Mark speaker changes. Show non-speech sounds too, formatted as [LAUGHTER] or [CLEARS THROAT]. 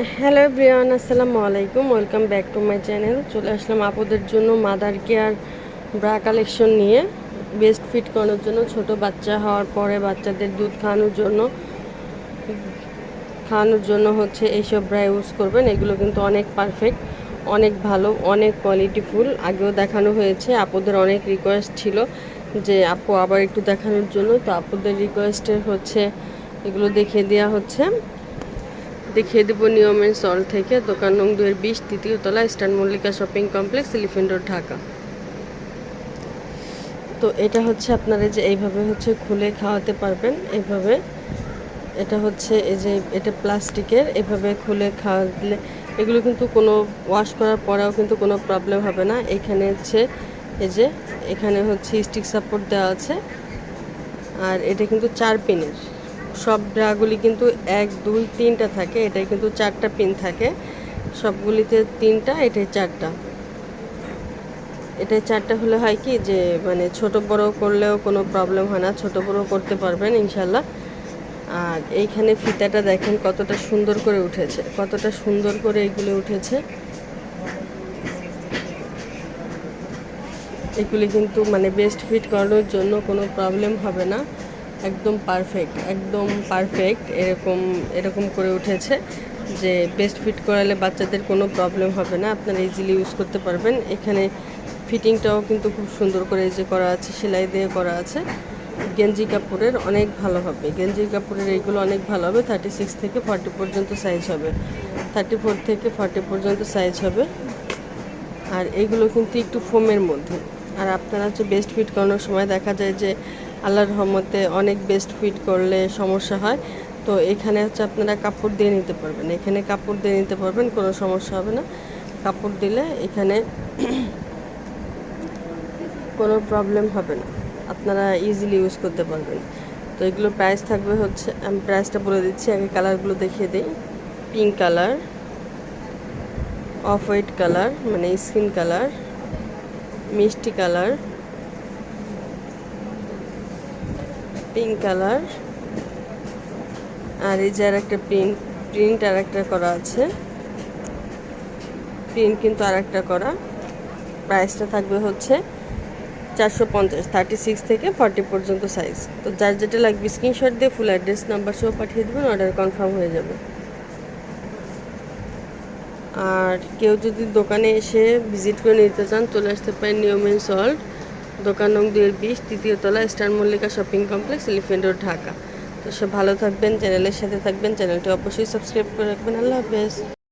Speaker 1: Hello Brian আসসালামু আলাইকুম welcome back to my channel চলে আসলাম আপুদের জন্য মাদার কেয়ার ব্রা কালেকশন নিয়ে। বেস্ট ফিট করানোর জন্য, ছোট বাচ্চা হওয়ার পরে বাচ্চাদের দুধ খাওয়ানোর জন্য। খাওয়ানোর জন্য হচ্ছে এইসব ব্রা ইউজ করবেন। এগুলো কিন্তু অনেক পারফেক্ট অনেক ভালো, অনেক কোয়ালিটিফুল আগেও দেখানো হয়েছে, আপুদের অনেক রিকোয়েস্ট ছিল যে, আপু আবার একটু দেখানোর জন্য। তো আপুদের রিকোয়েস্টের হচ্ছে, এগুলো দেখিয়ে দেওয়া হচ্ছে। দেখিয়ে দেবো নিয়মের সল থেকে। দোকান নং দুয়ের বিশ, তৃতীয় তলা star Mallika shopping complex elephant road, Dhaka. তো এটা হচ্ছে আপনারা যে এইভাবে হচ্ছে খুলে খাওয়াতে পারবেন, এইভাবে। এটা হচ্ছে এই যে, এটা প্লাস্টিকের এভাবে খুলে খাওয়ালে এগুলো কিন্তু কোনো ওয়াশ করার পরেও কিন্তু কোনো প্রবলেম হবে না। এখানে হচ্ছে এই যে, এখানে হচ্ছে স্টিক সাপোর্ট দেওয়া আছে। আর এটা কিন্তু চার পিনের। সব ড্রাগুলি কিন্তু এক, দুই, তিনটা থাকে। এটাই কিন্তু চারটা পিন থাকে। সবগুলিতে তিনটা, এটাই চারটা। এটাই চারটা হলে হয় কি যে মানে ছোট বড় করলেও কোনো প্রবলেম হয় না। ছোট বড় করতে পারবেন ইনশাল্লাহ আর এইখানে ফিতাটা দেখেন কতটা সুন্দর করে উঠেছে। কতটা সুন্দর করে এগুলো উঠেছে। এগুলি কিন্তু মানে বেস্ট ফিট করানোর জন্য কোনো প্রবলেম হবে না। একদম পারফেক্ট একদম পারফেক্ট এরকম এরকম করে উঠেছে যে বেস্ট ফিট করালে বাচ্চাদের কোনো প্রবলেম হবে না, আপনারা ইজিলি ইউজ করতে পারবেন। এখানে ফিটিংটাও কিন্তু খুব সুন্দর করে যে করা আছে, সেলাই দিয়ে করা আছে। গেঞ্জি কাপড়ের অনেক ভালো হবে, গেঞ্জি কাপড়ের এইগুলো অনেক ভালো হবে থার্টি সিক্স থেকে ফর্টি পর্যন্ত সাইজ হবে। থার্টি ফোর থেকে ফর্টি পর্যন্ত সাইজ হবে। আর এইগুলো কিন্তু একটু ফোমের মধ্যে। আর আপনারা হচ্ছে বেস্ট ফিট করানোর সময় দেখা যায় যে আল্লাহর রহমতে অনেক বেস্ট ফিট করলে সমস্যা হয়। তো এখানে হচ্ছে আপনারা কাপড় দিয়ে নিতে পারবেন। এখানে কাপড় দিয়ে নিতে পারবেন, কোনো সমস্যা হবে না। কাপড় দিলে এখানে [CLEARS THROAT] কোনো প্রবলেম হবে না। আপনারা ইজিলি ইউজ করতে পারবেন। তো এগুলো প্রাইস থাকবে হচ্ছে, আমি প্রাইসটা বলে দিচ্ছি আগে কালারগুলো দেখিয়ে দিই। Pink colour off white colour মানে স্কিন কালার মিষ্টি কালার পিঙ্ক কালার আর এই যে আর একটা প্রিন্ট প্রিন্ট আর একটা করা আছে। প্রিন্ট কিন্তু আর একটা করা। প্রাইসটা থাকবে হচ্ছে চারশো পঞ্চাশ থার্টি সিক্স থেকে ফর্টি পর্যন্ত সাইজ তো যার যেটা লাগবে স্ক্রিনশট দিয়ে ফুল অ্যাড্রেস নাম্বার সহ পাঠিয়ে দেবেন অর্ডার কনফার্ম হয়ে যাবে। আর কেউ যদি দোকানে এসে ভিজিট করে নিতে চান, চলে আসতে পারেন নিয়মেন সল্ট দোকান নং দুয়ের বিশ, তৃতীয় তলা star Mallika shopping complex elephant road Dhaka. তো সব ভালো থাকবেন, চ্যানেলের সাথে থাকবেন, চ্যানেলটি অবশ্যই সাবস্ক্রাইব করে রাখবেন। আল্লাহ হাফেজ।